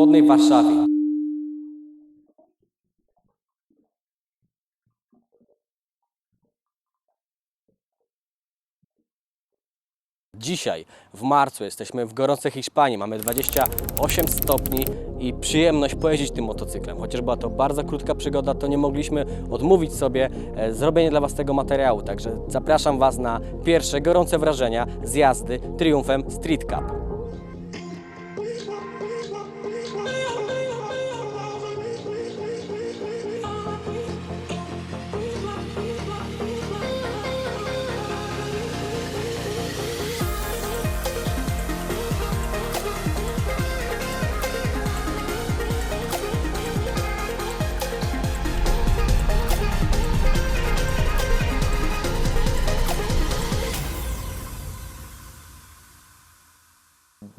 chłodnej Warszawie. Dzisiaj, w marcu, jesteśmy w gorącej Hiszpanii, mamy 28 stopni i przyjemność pojeździć tym motocyklem. Chociaż była to bardzo krótka przygoda, to nie mogliśmy odmówić sobie e, zrobienia dla Was tego materiału. Także zapraszam Was na pierwsze gorące wrażenia z jazdy Triumfem Street Cup.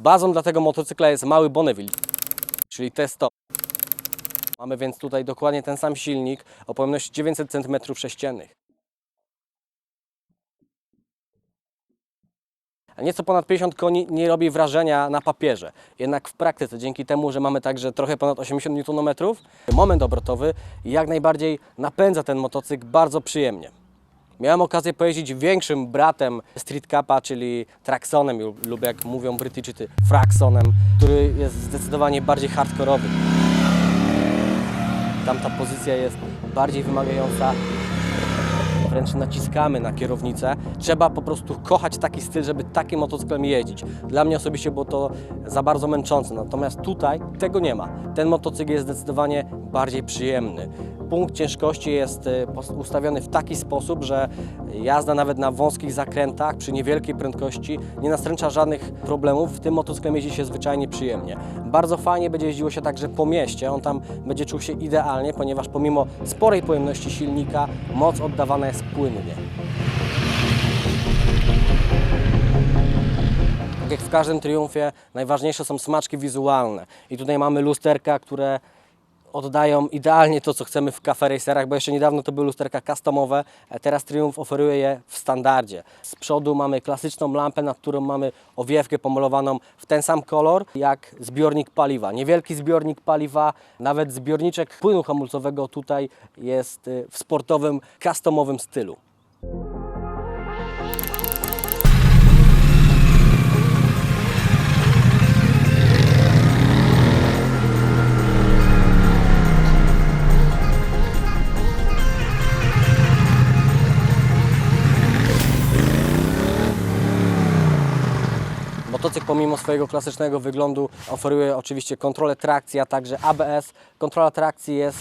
Bazą dla tego motocykla jest mały Bonneville, czyli T100. Mamy więc tutaj dokładnie ten sam silnik o pojemności 900 cm3. A Nieco ponad 50 koni nie robi wrażenia na papierze. Jednak w praktyce, dzięki temu, że mamy także trochę ponad 80 Nm, moment obrotowy jak najbardziej napędza ten motocykl bardzo przyjemnie. Miałem okazję pojeździć większym bratem Street Cupa, czyli Traxonem lub- jak mówią Brytyjczycy Fraxonem, który jest zdecydowanie bardziej hardkorowy. Tam ta pozycja jest bardziej wymagająca, wręcz naciskamy na kierownicę. Trzeba po prostu kochać taki styl, żeby takim motocyklem jeździć. Dla mnie osobiście było to za bardzo męczące, natomiast tutaj tego nie ma. Ten motocykl jest zdecydowanie bardziej przyjemny. Punkt ciężkości jest pos- ustawiony w taki sposób, że jazda nawet na wąskich zakrętach przy niewielkiej prędkości nie nastręcza żadnych problemów. W tym motocyklem jeździ się zwyczajnie przyjemnie. Bardzo fajnie będzie jeździło się także po mieście. On tam będzie czuł się idealnie, ponieważ pomimo sporej pojemności silnika moc oddawana jest płynnie. Tak jak w każdym triumfie, najważniejsze są smaczki wizualne. I tutaj mamy lusterka, które oddają idealnie to, co chcemy w cafe racerach, bo jeszcze niedawno to były lusterka customowe, a teraz Triumph oferuje je w standardzie. Z przodu mamy klasyczną lampę, nad którą mamy owiewkę pomalowaną w ten sam kolor, jak zbiornik paliwa. Niewielki zbiornik paliwa, nawet zbiorniczek płynu hamulcowego tutaj jest y, w sportowym, customowym stylu. Motocykl pomimo swojego klasycznego wyglądu oferuje oczywiście kontrolę trakcji, a także ABS. Kontrola trakcji jest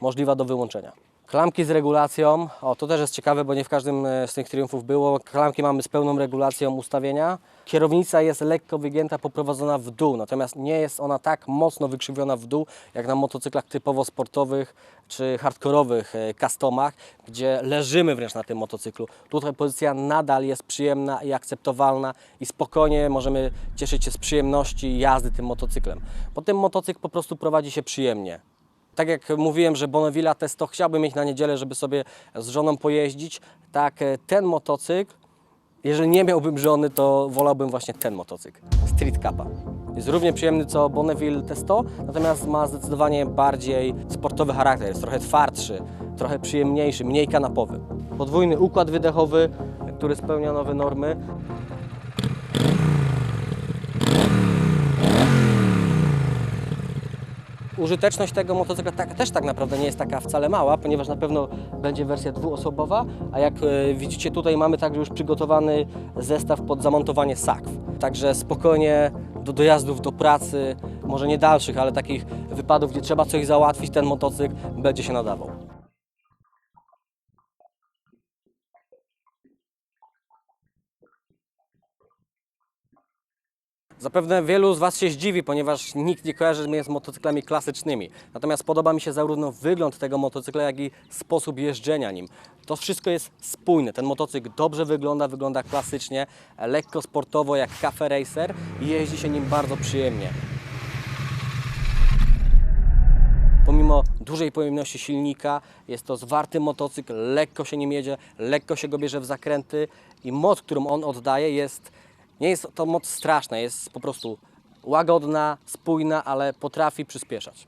możliwa do wyłączenia. Klamki z regulacją, o to też jest ciekawe, bo nie w każdym e, z tych triumfów było. Klamki mamy z pełną regulacją ustawienia. Kierownica jest lekko wygięta, poprowadzona w dół, natomiast nie jest ona tak mocno wykrzywiona w dół, jak na motocyklach typowo sportowych czy hardkorowych e, customach, gdzie leżymy wręcz na tym motocyklu. Tutaj pozycja nadal jest przyjemna i akceptowalna i spokojnie możemy cieszyć się z przyjemności jazdy tym motocyklem. Bo ten motocykl po prostu prowadzi się przyjemnie. Tak jak mówiłem, że Bonnevilla Testo chciałbym mieć na niedzielę, żeby sobie z żoną pojeździć, tak e, ten motocykl, jeżeli nie miałbym żony, to wolałbym właśnie ten motocykl, Street Cupa. Jest równie przyjemny co Bonneville T100, natomiast ma zdecydowanie bardziej sportowy charakter, jest trochę twardszy, trochę przyjemniejszy, mniej kanapowy. Podwójny układ wydechowy, który spełnia nowe normy. Użyteczność tego motocykla tak, też tak naprawdę nie jest taka wcale mała, ponieważ na pewno będzie wersja dwuosobowa, a jak e, widzicie tutaj mamy także już przygotowany zestaw pod zamontowanie sakw. Także spokojnie do dojazdów do pracy, może nie dalszych, ale takich wypadów, gdzie trzeba coś załatwić, ten motocykl będzie się nadawał. Zapewne wielu z Was się zdziwi, ponieważ nikt nie kojarzy mnie z motocyklami klasycznymi. Natomiast podoba mi się zarówno wygląd tego motocykla, jak i sposób jeżdżenia nim. To wszystko jest spójne. Ten motocykl dobrze wygląda, wygląda klasycznie, lekko sportowo jak Cafe Racer i jeździ się nim bardzo przyjemnie. Pomimo dużej pojemności silnika, jest to zwarty motocykl, lekko się nim jedzie, lekko się go bierze w zakręty i moc, którą on oddaje jest Nie jest to moc straszna, jest po prostu łagodna, spójna, ale potrafi przyspieszać.